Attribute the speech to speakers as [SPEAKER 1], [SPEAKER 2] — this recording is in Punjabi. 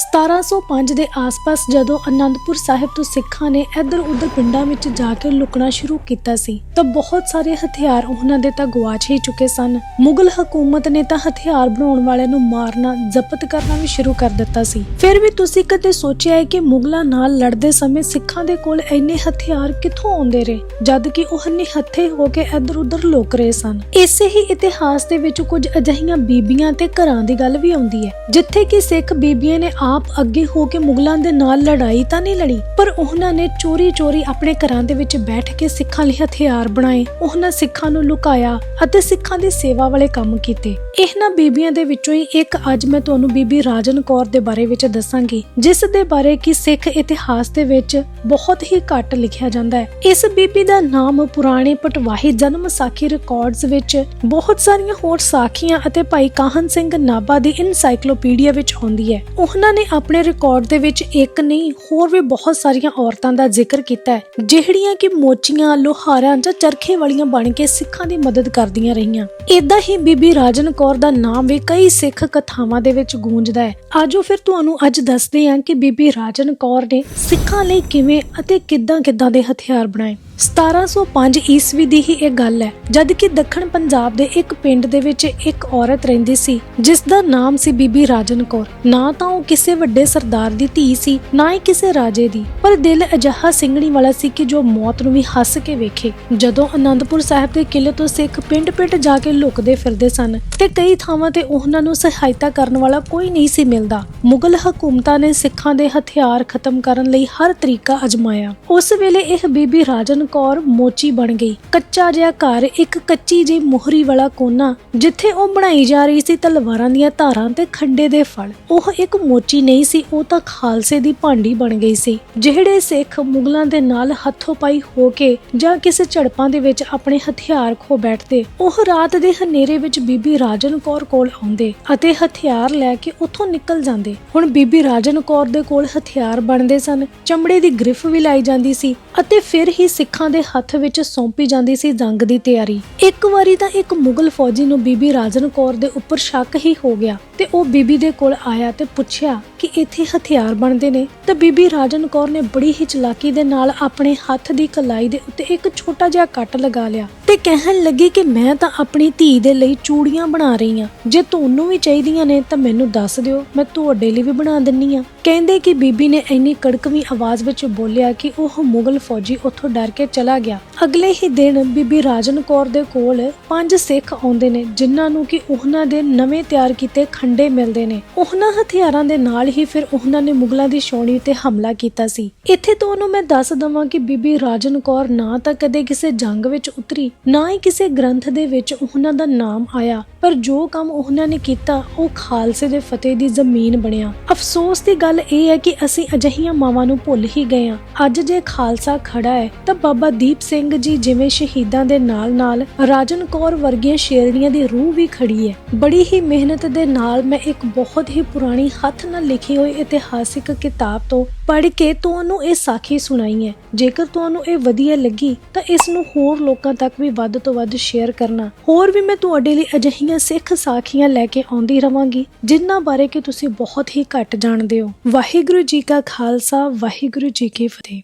[SPEAKER 1] 1705 ਦੇ ਆਸ-ਪਾਸ ਜਦੋਂ ਅਨੰਦਪੁਰ ਸਾਹਿਬ ਤੋਂ ਸਿੱਖਾਂ ਨੇ ਇੱਧਰ-ਉੱਧਰ ਪਿੰਡਾਂ ਵਿੱਚ ਜਾ ਕੇ ਲੁਕਣਾ ਸ਼ੁਰੂ ਕੀਤਾ ਸੀ, ਤਾਂ ਬਹੁਤ ਸਾਰੇ ਹਥਿਆਰ ਉਹਨਾਂ ਦੇ ਤਾਂ ਗਵਾਚ ਹੀ ਚੁੱਕੇ ਸਨ। ਮੁਗਲ ਹਕੂਮਤ ਨੇ ਤਾਂ ਹਥਿਆਰ ਬਣਾਉਣ ਵਾਲਿਆਂ ਨੂੰ ਮਾਰਨਾ, ਜ਼ਬਤ ਕਰਨਾ ਵੀ ਸ਼ੁਰੂ ਕਰ ਦਿੱਤਾ ਸੀ। ਫਿਰ ਵੀ ਤੁਸੀਂ ਕਦੇ ਸੋਚਿਆ ਹੈ ਕਿ ਮੁਗਲਾਂ ਨਾਲ ਲੜਦੇ ਸਮੇਂ ਸਿੱਖਾਂ ਦੇ ਕੋਲ ਇੰਨੇ ਹਥਿਆਰ ਕਿੱਥੋਂ ਆਉਂਦੇ ਰਹੇ, ਜਦ ਕਿ ਉਹ ਨਿਹੱਥੇ ਹੋ ਕੇ ਇੱਧਰ-ਉੱਧਰ ਲੁਕ ਰਹੇ ਸਨ। ਇਸੇ ਹੀ ਇਤਿਹਾਸ ਦੇ ਵਿੱਚ ਕੁਝ ਅਜਿਹੀਆਂ ਬੀਬੀਆਂ ਤੇ ਘਰਾਂ ਦੀ ਗੱਲ ਵੀ ਆਉਂਦੀ ਹੈ, ਜਿੱਥੇ ਕਿ ਸਿੱਖ ਬੀਬੀਆਂ ਨੇ ਆਪ ਅੱਗੇ ਹੋ ਕੇ ਮੁਗਲਾਂ ਦੇ ਨਾਲ ਲੜਾਈ ਤਾਂ ਨਹੀਂ ਲੜੀ, ਪਰ ਉਹਨਾਂ ਨੇ ਚੋਰੀ-ਚੋਰੀ ਆਪਣੇ ਘਰਾਂ ਦੇ ਵਿੱਚ ਬੈਠ ਕੇ ਸਿੱਖਾਂ ਲਈ ਹਥਿਆਰ ਬਣਾਏ। ਉਹਨਾਂ ਸਿੱਖਾਂ ਨੂੰ ਲੁਕਾਇਆ ਅਤੇ ਸਿੱਖਾਂ ਦੀ ਸੇਵਾ ਵਾਲੇ ਕੰਮ ਕੀਤੇ। ਇਹਨਾਂ ਬੀਬੀਆਂ ਦੇ ਵਿੱਚੋਂ ਹੀ ਇੱਕ ਅੱਜ ਮੈਂ ਤੁਹਾਨੂੰ ਬੀਬੀ ਰਾਜਨ ਕੌਰ ਦੇ ਬਾਰੇ ਵਿੱਚ ਦੱਸਾਂਗੀ, ਜਿਸ ਦੇ ਬਾਰੇ ਕਿ ਸਿੱਖ ਇਤਿਹਾਸ ਦੇ ਵਿੱਚ ਬਹੁਤ ਹੀ ਘੱਟ ਲਿਖਿਆ ਜਾਂਦਾ ਹੈ। ਇਸ ਬੀਬੀ ਦਾ ਨਾਮ ਪੁਰਾਣੇ ਪਟਵਾਹੀ ਜਨਮ ਸਾਖੀ ਰਿਕਾਰਡਸ ਵਿੱਚ ਬਹੁਤ ਸਾਰੀਆਂ ਹੋਰ ਸਾਖੀਆਂ ਅਤੇ ਭਾਈ ਕਾਹਨ ਸਿੰਘ ਨਾਭਾ ਦੀ ਇਨਸਾਈਕਲੋਪੀਡੀਆ ਵਿੱਚ ਆਉਂਦੀ ਹੈ। ਉਹਨਾਂ ਨੇ ਆਪਣੇ ਰਿਕਾਰਡ ਦੇ ਵਿੱਚ ਇੱਕ ਨਹੀਂ, ਹੋਰ ਵੀ ਬਹੁਤ ਸਾਰੀਆਂ ਔਰਤਾਂ ਦਾ ਜ਼ਿਕਰ ਕੀਤਾ ਹੈ, ਜਿਹੜੀਆਂ ਕਿ ਮੋਚੀਆਂ, ਲੋਹਾਰਾਂ ਜਾਂ ਚਰਖੇ ਵਾਲੀਆਂ ਬਣ ਕੇ ਸਿੱਖਾਂ ਦੀ ਮਦਦ ਕਰਦੀਆਂ ਰਹੀਆਂ। ਇਦਾਂ ਹੀ ਬੀਬੀ ਰਾਜਨ ਕੌਰ ਦਾ ਨਾਮ ਵੀ ਕਈ ਸਿੱਖ ਕਥਾਵਾਂ ਦੇ ਵਿੱਚ ਗੂੰਜਦਾ ਹੈ। ਆਜੋ ਫਿਰ ਤੁਹਾਨੂੰ ਅੱਜ ਦੱਸਦੇ ਹਾਂ ਕਿ ਬੀਬੀ ਰਾਜਨ ਕੌਰ ਨੇ ਸਿੱਖਾਂ ਲਈ ਕਿਵੇਂ ਅਤੇ ਕਿੱਦਾਂ ਕਿੱਦਾਂ ਦੇ ਹਥਿਆਰ ਬਣਾਏ। 1705 ਈਸਵੀ ਦੀ ਹੀ ਇਹ ਗੱਲ ਹੈ, ਜਦ ਕਿ ਦੱਖਣ ਪੰਜਾਬ ਦੇ ਇੱਕ ਪਿੰਡ ਦੇ ਵਿੱਚ ਇੱਕ ਔਰਤ ਰਹਿੰਦੀ ਸੀ, ਜਿਸ ਦਾ ਨਾਮ ਸੀ ਬੀਬੀ ਰਾਜਨ ਕੌਰ। ਨਾ ਤਾਂ ਉਹ ਕਿਸੇ ਵੱਡੇ ਸਰਦਾਰ ਦੀ ਧੀ ਸੀ, ਨਾ ਹੀ ਕਿਸੇ ਰਾਜੇ ਦੀ। ਪਰ ਦਿਲ ਅਜਿਹਾ ਸਿੰਘਣੀ ਵਾਲਾ ਸੀ ਕਿ ਜੋ ਮੌਤ ਨੂੰ ਵੀ ਹੱਸ ਕੇ ਵੇਖੇ। ਜਦੋਂ ਅਨੰਦਪੁਰ ਸਾਹਿਬ ਦੇ ਕਿਲੇ ਤੋਂ ਸਿੱਖ ਪਿੰਡ-ਪਿੰਡ ਜਾ ਕੇ ਲੁਕਦੇ ਫਿਰਦੇ ਸਨ, ਤੇ ਕਈ ਥਾਵਾਂ ਤੇ ਉਹਨਾਂ ਨੂੰ ਸਹਾਇਤਾ ਕਰਨ ਵਾਲਾ ਕੋਈ ਨਹੀਂ ਸੀ ਮਿਲਦਾ। ਮੁਗਲ ਹਕੂਮਤਾਂ ਨੇ ਸਿੱਖਾਂ ਦੇ ਹਥਿਆਰ ਖਤਮ ਕਰਨ ਲਈ ਹਰ ਤਰੀਕਾ ਅਜਮਾਇਆ। ਉਸ ਵੇਲੇ ਇਹ ਬੀਬੀ ਰਾਜਨ ਕੌਰ ਮੋਚੀ ਬਣ ਗਈ। ਕੱਚਾ ਜਿਹਾ ਘਰ, ਇੱਕ ਕੱਚੀ ਜਿਹੀ ਮੋਹਰੀ ਵਾਲਾ ਕੋਨਾ, ਜਿੱਥੇ ਉਹ ਬਣਾਈ ਜਾ ਰਹੀ ਸੀ ਤਲਵਾਰਾਂ ਦੀਆਂ ਧਾਰਾਂ ਤੇ ਖੰਡੇ ਦੇ ਫਲ। ਉਹ ਇੱਕ ਮੋਚੀ ਨਹੀਂ ਸੀ, ਉਹ ਤਾਂ ਖਾਲਸੇ ਦੀ ਭਾਂਡੀ ਬਣ ਗਈ ਸੀ। ਜਿਹੜੇ ਸਿੱਖ ਮੁਗਲਾਂ ਦੇ ਨਾਲ ਹੱਥੋਂ ਪਾਈ ਹੋ ਕੇ ਜਾਂ ਕਿਸੇ ਝੜਪਾਂ ਦੇ ਵਿੱਚ ਆਪਣੇ ਹਥਿਆਰ ਖੋ ਬੈਠਦੇ, ਉਹ ਰਾਤ ਦੇ ਹਨੇਰੇ ਵਿੱਚ ਬੀਬੀ ਰਾਜਨ ਕੌਰ ਕੋਲ ਆਉਂਦੇ ਅਤੇ ਹਥਿਆਰ ਲੈ ਕੇ ਉੱਥੋਂ ਨਿਕਲ ਜਾਂਦੇ। ਹੁਣ ਬੀਬੀ ਰਾਜਨ ਕੌਰ ਦੇ ਕੋਲ ਹਥਿਆਰ ਬਣਦੇ ਸਨ, ਚਮੜੇ ਦੀ ਗ੍ਰਿਫ ਵੀ ਲਾਈ ਜਾਂਦੀ ਸੀ ਅਤੇ ਫਿਰ ਹੀ ਸਿੱਖਾਂ ਦੇ ਹੱਥ ਵਿੱਚ ਸੌਂਪੀ ਜਾਂਦੀ ਸੀ ਜੰਗ ਦੀ ਤਿਆਰੀ। ਇੱਕ ਵਾਰੀ ਤਾਂ ਇੱਕ ਮੁਗਲ ਫੌਜੀ ਨੂੰ ਬੀਬੀ ਰਾਜਨ ਕੌਰ ਦੇ ਉੱਪਰ ਸ਼ੱਕ ਹੀ ਹੋ ਗਿਆ ਤੇ ਉਹ ਬੀਬੀ ਦੇ ਕੋਲ ਆਇਆ ਤੇ ਪੁੱਛਿਆ ਕਿ ਇੱਥੇ ਹਥਿਆਰ ਬਣਦੇ ਨੇ, ਤਾਂ ਬੀਬੀ ਰਾਜਨ ਕੌਰ ਨੇ ਬੜੀ ਹੀ ਚਲਾਕੀ ਦੇ ਨਾਲ ਆਪਣੇ ਹੱਥ ਦੀ ਕਲਾਈ ਦੇ ਉੱਤੇ ਇੱਕ ਛੋਟਾ ਜਿਹਾ ਕੱਟ ਲਗਾ ਲਿਆ ਤੇ ਕਹਿਣ ਲੱਗੀ ਕਿ ਮੈਂ ਤਾਂ ਆਪਣੀ ਧੀ ਦੇ ਲਈ ਚੂੜੀਆਂ ਬਣਾ ਰਹੀ ਹਾਂ। ਜੇ ਤੁਹਾਨੂੰ ਵੀ ਚਾਹੀਦੀਆਂ ਨੇ ਤਾਂ ਮੈਨੂੰ ਦੱਸ ਦਿਓ, ਮੈਂ ਤੁਹਾਡੇ ਲਈ ਵੀ ਬਣਾ ਦਿੰਨੀ ਆ ਕਹਿੰਦੇ ਕਿ ਬੀਬੀ ਨੇ ਇੰਨੀ ਕੜਕਵੀਂ ਆਵਾਜ਼ ਵਿੱਚ ਬੋਲਿਆ ਕਿ ਉਹ ਮੁਗਲ ਫੌਜੀ ਉੱਥੋਂ ਡਰ ਕੇ ਚਲਾ ਗਿਆ। ਅਗਲੇ ਹੀ ਦਿਨ ਬੀਬੀ ਰਾਜਨ ਕੌਰ ਦੇ ਕੋਲ ਪੰਜ ਸਿੱਖ ਆਉਂਦੇ ਨੇ, ਜਿਨ੍ਹਾਂ ਨੂੰ ਕਿ ਉਹਨਾਂ ਦੇ ਨਵੇਂ ਤਿਆਰ ਕੀਤੇ ਖੰਡੇ ਮਿਲਦੇ ਨੇ। ਉਹਨਾਂ ਹਥਿਆਰਾਂ ਦੇ ਨਾਲ ਹੀ ਫਿਰ ਉਹਨਾਂ ਨੇ ਮੁਗਲਾਂ ਦੀ ਛਾਉਣੀ ਤੇ ਹਮਲਾ ਕੀਤਾ ਸੀ। ਇੱਥੇ ਤੁਹਾਨੂੰ ਮੈਂ ਦੱਸ ਦਵਾਂ ਕਿ ਬੀਬੀ ਰਾਜਨ ਕੌਰ ਨਾ ਤਾਂ ਕਦੇ ਕਿਸੇ ਜੰਗ ਵਿੱਚ ਉਤਰੀ, ਨਾ ਹੀ ਕਿਸੇ ਗ੍ਰੰਥ ਦੇ ਵਿੱਚ ਉਹਨਾਂ ਦਾ ਨਾਮ ਆਇਆ, ਪਰ ਜੋ ਕੰਮ ਉਹਨਾਂ ਨੇ ਕੀਤਾ, ਉਹ ਖਾਲਸੇ ਦੇ ਫਤਿਹ ਦੀ ਜ਼ਮੀਨ ਬਣਿਆ। ਅਫਸੋਸ ਦੀ ਗੱਲ ਇਹ ਹੈ ਕਿ ਅਸੀਂ ਅਜਿਹੀਆਂ ਮਾਵਾਂ ਨੂੰ ਭੁੱਲ ਹੀ ਗਏ ਹਾਂ। ਅੱਜ ਜੇ ਖਾਲਸਾ ਖੜਾ ਹੈ, ਤਾਂ ਬਾਬਾ ਦੀਪ ਸਿੰਘ ਜੀ ਜਿਵੇਂ ਸ਼ਹੀਦਾਂ ਦੇ ਨਾਲ-ਨਾਲ ਰਾਜਨ ਕੌਰ ਵਰਗੀਆਂ ਸ਼ੇਰਣੀਆਂ ਦੀ ਰੂਹ ਵੀ ਖੜੀ ਹੈ। ਬੜੀ ਹੀ ਮਿਹਨਤ ਦੇ ਨਾਲ ਮੈਂ ਇੱਕ ਬਹੁਤ ਹੀ ਪੁਰਾਣੀ ਹੱਥ ਨਾਲ ਲਿਖੀ ਹੋਈ ਇਤਿਹਾਸਿਕ ਕਿਤਾਬ ਤੋਂ ਪੜ੍ਹ ਕੇ ਤੁਹਾਨੂੰ ਇਹ ਸਾਖੀ ਸੁਣਾਈ ਹੈ। ਜੇਕਰ ਤੁਹਾਨੂੰ ਇਹ ਵਧੀਆ ਲੱਗੀ, ਤਾਂ ਇਸ ਨੂੰ ਹੋਰ ਲੋਕਾਂ ਤੱਕ ਵੀ ਵੱਧ ਤੋਂ ਵੱਧ ਸ਼ੇਅਰ ਕਰਨਾ। ਹੋਰ ਵੀ ਮੈਂ ਤੁਹਾਡੇ ਲਈ ਅਜਿਹੀਆਂ ਸਿੱਖ ਸਾਖੀਆਂ ਲੈ ਕੇ ਆਉਂਦੀ ਰਵਾਂਗੀ, ਜਿਨ੍ਹਾਂ ਬਾਰੇ ਕਿ ਤੁਸੀਂ ਬਹੁਤ ਹੀ ਘੱਟ ਜਾਣਦੇ ਹੋ। ਵਾਹਿਗੁਰੂ ਜੀ ਕਾ ਖਾਲਸਾ, ਵਾਹਿਗੁਰੂ ਜੀ ਕੀ ਫਤਿਹ।